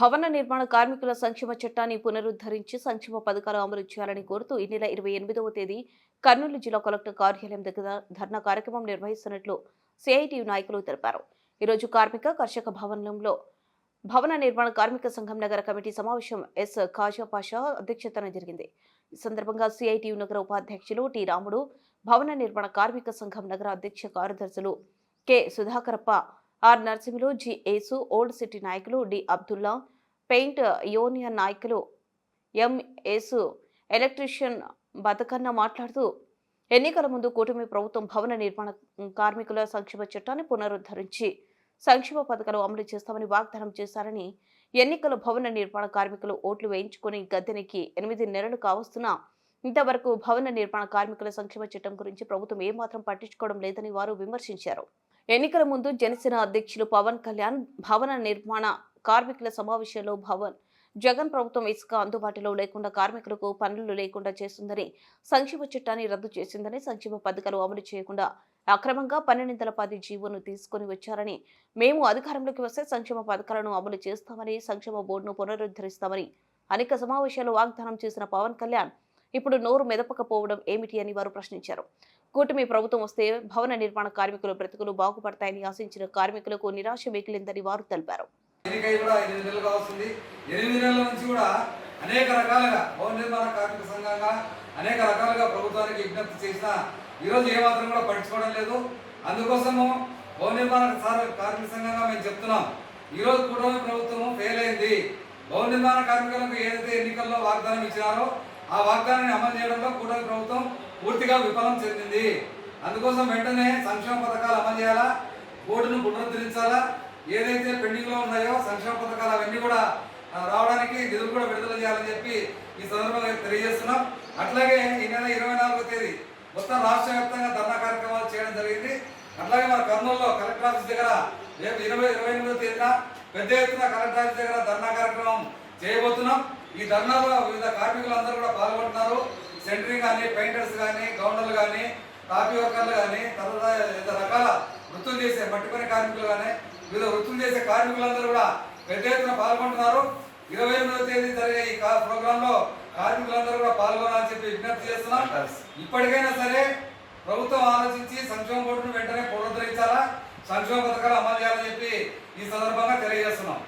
భవన నిర్మాణ కార్మికుల సంక్షేమ చట్టాన్ని పునరుద్ధరించి సంక్షేమ పథకాలు అమలు చేయాలని కోరుతూ ఈ నెల ఇరవై ఎనిమిదవ తేదీ కర్నూలు జిల్లా కలెక్టర్ కార్యాలయం దగ్గర ధర్నా కార్యక్రమం నిర్వహిస్తున్నట్లు సిఐటియు నాయకులు తెలిపారు. ఈరోజు కార్మిక కర్షక భవనంలో భవన నిర్మాణ కార్మిక సంఘం నగర కమిటీ సమావేశం ఎస్ ఖాజా పాషా అధ్యక్షతన జరిగింది. ఈ సందర్భంగా సిఐటియు నగర ఉపాధ్యక్షులు టి రాముడు భవన నిర్మాణ కార్మిక సంఘం నగర అధ్యక్ష కార్యదర్శులు K Sudhakarappa R Narsimhulu G Yesu old city నాయకులు డి అబ్దుల్లా పెయింట్ యూనియన్ నాయకులు ఎం ఏసు ఎలక్ట్రీషియన్ బతకన్న మాట్లాడుతూ ఎన్నికల ముందు కూటమి ప్రభుత్వం భవన నిర్మాణ కార్మికుల సంక్షేమ చట్టాన్ని పునరుద్ధరించి సంక్షేమ పథకాలు అమలు చేస్తామని వాగ్దానం చేశారని ఎన్నికల భవన నిర్మాణ కార్మికులు ఓట్లు వేయించుకుని గద్దెనికి ఎనిమిది నెలలు కావస్తున్నా ఇంతవరకు భవన నిర్మాణ కార్మికుల సంక్షేమ చట్టం గురించి ప్రభుత్వం ఏమాత్రం పట్టించుకోవడం లేదని వారు విమర్శించారు. ఎన్నికల ముందు జనసేన అధ్యక్షులు పవన్ కళ్యాణ్ భవన నిర్మాణ కార్మికుల సమావేశంలో భవన్ జగన్ ప్రభుత్వం ఇసుక అందుబాటులో లేకుండా కార్మికులకు పనులు లేకుండా చేస్తుందని సంక్షేమ చట్టాన్ని రద్దు చేసిందని సంక్షేమ పథకాలు అమలు చేయకుండా అక్రమంగా పన్నెండు పది జీవోను తీసుకొని వచ్చారని మేము అధికారంలోకి వస్తే సంక్షేమ పథకాలను అమలు చేస్తామని సంక్షేమ బోర్డును పునరుద్ధరిస్తామని అనేక సమావేశాలు వాగ్దానం చేసిన పవన్ కళ్యాణ్ ఇప్పుడు నోరు మెదపకపోవడం ఏమిటి అని వారు ప్రశ్నించారు. కూటమి ప్రభుత్వం వస్తే భవన నిర్మాణ కార్మికుల బ్రతుకులు బాగుపడతాయని ఆశించిన కార్మికులకు నిరాశ మిగిలిందని వారు తెలిపారు. అనేక రకాలుగా భవన నిర్మాణ కార్మిక సంఘంగా అనేక రకాలుగా ప్రభుత్వానికి విజ్ఞప్తి చేసినా ఈరోజు ఏమాత్రం కూడా పట్టించుకోవడం లేదు. అందుకోసము భవన నిర్మాణ కార్మిక సంఘంగా మేము చెప్తున్నాం. ఈరోజు కూటమి ప్రభుత్వం ఫెయిల్ అయింది. భవన నిర్మాణ కార్మికులకు ఏదైతే ఎన్నికల్లో వాగ్దానం ఇచ్చినారో ఆ వాగ్దానాన్ని అమలు చేయడంలో కూటమి ప్రభుత్వం పూర్తిగా విఫలం చెందింది. అందుకోసం వెంటనే సంక్షేమ పథకాలు అమలు చేయాలా? బోర్డును పునరుద్ధరించాలా? ఏదైతే పెండింగ్లో ఉన్నాయో సంక్షేమ పథకాలు అవన్నీ కూడా రావడానికి నిధులు కూడా విడుదల చేయాలని చెప్పి ఈ సందర్భంగా తెలియజేస్తున్నాం. అట్లాగే ఈ నెల ఇరవై నాలుగో తేదీ మొత్తం రాష్ట్ర వ్యాప్తంగా ధర్నా కార్యక్రమాలు చేయడం జరిగింది. అట్లాగే మన కర్నూలులో కలెక్టర్ ఆఫీస్ దగ్గర రేపు ఇరవై ఇరవై ఎనిమిదో తేదీన పెద్ద ఎత్తున కలెక్టర్ ఆఫీస్ దగ్గర ధర్నా కార్యక్రమం చేయబోతున్నాం. ఈ ధర్నాలో వివిధ కార్మికులు అందరూ కూడా పాల్గొంటున్నారు. సెంటరింగ్ కానీ పెయింటర్స్ కానీ గౌండర్లు కానీ కాపీ వర్కర్లు కానీ తర్వాత వివిధ రకాల వృత్తులు చేసే మట్టి పని కార్మికులు కానీ వివిధ వృత్తులు చేసే కార్మికులందరూ కూడా పెద్ద ఎత్తున పాల్గొంటున్నారు. ఇరవై ఎనిమిదవ తేదీ జరిగే ఈ ప్రోగ్రామ్లో కార్మికులందరూ కూడా పాల్గొనాలని చెప్పి విజ్ఞప్తి చేస్తున్నాం. ఇప్పటికైనా సరే ప్రభుత్వం ఆలోచించి సంక్షేమ బోర్డును వెంటనే పునరుద్ధరించాలా? సంక్షేమ పథకాలు అమలు చేయాలని చెప్పి ఈ సందర్భంగా తెలియజేస్తున్నాం.